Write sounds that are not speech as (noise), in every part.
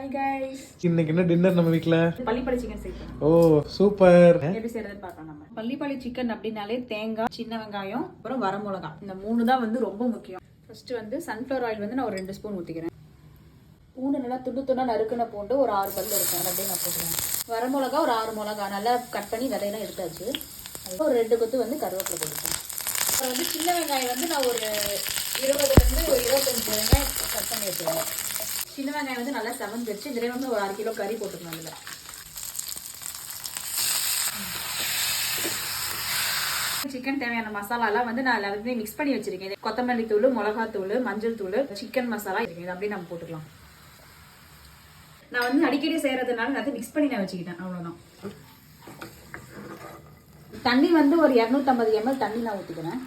Hi guys இன்னைக்கு என்ன dinner நம்ம வீட்ல? பள்ளிப்பாளி சிக்கன் செய்யணும் ஓ சூப்பர். எப்படி செய்யறதுன்னு பார்க்கலாம் நம்ம. பள்ளிப்பாளி சிக்கன் அப்படின்னாலே தேங்காய் சின்ன வெங்காயம் அப்புறம் வரமிளகா. இந்த மூணு தான் வந்து ரொம்ப முக்கியம். ஃபர்ஸ்ட் வந்து சன்ஃப்ளவர் ஆயில் வந்து நான் ஒரு ரெண்டு ஸ்பூன் ஊற்றிக்கிறேன் பூண்டு நல்லா துண்டு துண்டா நறுக்குன பூண்டு ஒரு ஆறு பல்லு இருக்கும் அப்படியே நான் போட்டுக்கிறேன். வரமிளகா ஒரு ஆறு மிளகா. நல்லா கட் பண்ணி விதையெல்லாம் எடுத்தாச்சு. ஒரு ரெண்டு கொத்து வந்து கருவேப்பிலை போட்டுக்கிறேன். அப்புறம் வந்து சின்ன வெங்காயம் வந்து நான் ஒரு இருபதுலேருந்து ஒரு இருபத்தஞ்சு வெங்காயம் கட் பண்ணி வச்சுருவேன் சின்ன வெங்காயம் வந்து நல்லா செவந்துச்சு இதில் வந்து ஒரு அரை கிலோ கறி போட்டுக்கணும் அதில். சிக்கன் தேவையான மசாலாலாம் வந்து நான் எல்லாத்தையுமே மிக்ஸ் பண்ணி வச்சிருக்கேன். கொத்தமல்லி தூள் மிளகாத்தூள் மஞ்சள் தூள் சிக்கன் மசாலா இருக்குது அப்படியே நம்ம போட்டுக்கலாம். நான் வந்து அடிக்கடி செய்யறதுனால நான் மிக்ஸ் பண்ணி நான் வச்சுக்கிட்டேன். அவ்வளோதான் தண்ணி வந்து ஒரு இரநூத்தம்பது எம்எல் தண்ணி நான் ஊற்றிக்கிறேன்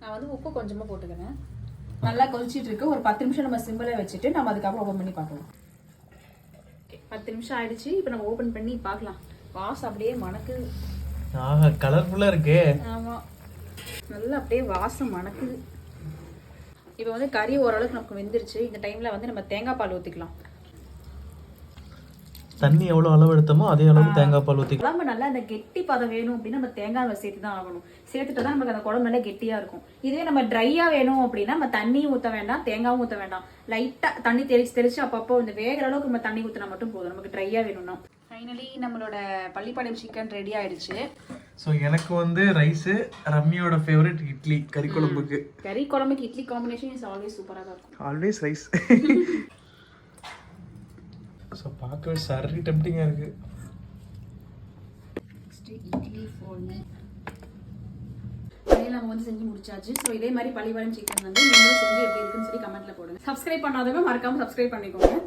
நான் வந்து உப்பு கொஞ்சமாக போட்டுக்கிறேன். நல்லா கொதிச்சிட்டு இருக்கு. ஒரு பத்து நிமிஷம் நம்ம சிம்பிளே வச்சுட்டு நம்ம அதுக்கப்புறம் ஓப்பன் பண்ணி பார்க்கலாம். பத்து நிமிஷம் ஆயிடுச்சு. இப்போ நம்ம ஓப்பன் பண்ணி பார்க்கலாம். வாசம் அப்படியே மணக்கு. ஆஹா கலர்ஃபுல்லா இருக்கே. ஆமா. நல்லா அப்படியே வாசம் மணக்குது. இப்போ வந்து கறி ஓரளவுக்கு நமக்கு வெந்துருச்சு. இந்த டைம்ல வந்து நம்ம தேங்காய் பால் ஊற்றிக்கலாம் தண்ணி எவ்வளவு அளவு எடுத்தோமோ அதே அளவுக்கு தேங்காய் பால் ஊத்தி குழம்பு நல்லா அந்த கெட்டி பதம் வேணும் அப்படின்னா நம்ம தேங்காய் சேர்த்து தான் ஆகணும். சேர்த்துட்டு தான் நமக்கு அந்த குழம்பு நல்லா கெட்டியா இருக்கும். இதுவே நம்ம ட்ரையா வேணும் அப்படின்னா நம்ம தண்ணியும் ஊற்ற வேண்டாம் தேங்காயும் ஊற்ற வேண்டாம். லைட்டா தண்ணி தெளிச்சு தெளிச்சு அப்பப்போ இந்த வேகிற அளவுக்கு நம்ம தண்ணி ஊற்றினா மட்டும் போதும். நமக்கு ட்ரையா வேணும்னா. ஃபைனலி நம்மளோட பள்ளிப்பாளையம் சிக்கன் ரெடி ஆயிடுச்சு. ஸோ எனக்கு வந்து ரைஸ் ரம்மியோட ஃபேவரட் இட்லி கறி குழம்புக்கு. கறி குழம்புக்கு இட்லி காம்பினேஷன் இஸ் ஆல்வேஸ் சூப்பராக தான் இருக்கும். ஆல்வேஸ் ரைஸ் (laughs) ஸோ பார்க்கவே சரி டெம்டிங்காக இருக்கு. நெக்ஸ்ட் இட்லி ஃபார் நம்ம வந்து செஞ்சு முடிச்சாச்சு. ஸோ இதே மாதிரி பழிவாரம் சிக்கன் வந்து நீங்களும் செஞ்சு எப்படி இருக்குன்னு சொல்லி கமெண்ட்ல போடுங்க. சப்ஸ்கிரைப் பண்ணாதவங்க மறக்காம சப்ஸ்கிரைப் பண்ணிக்கோங்க.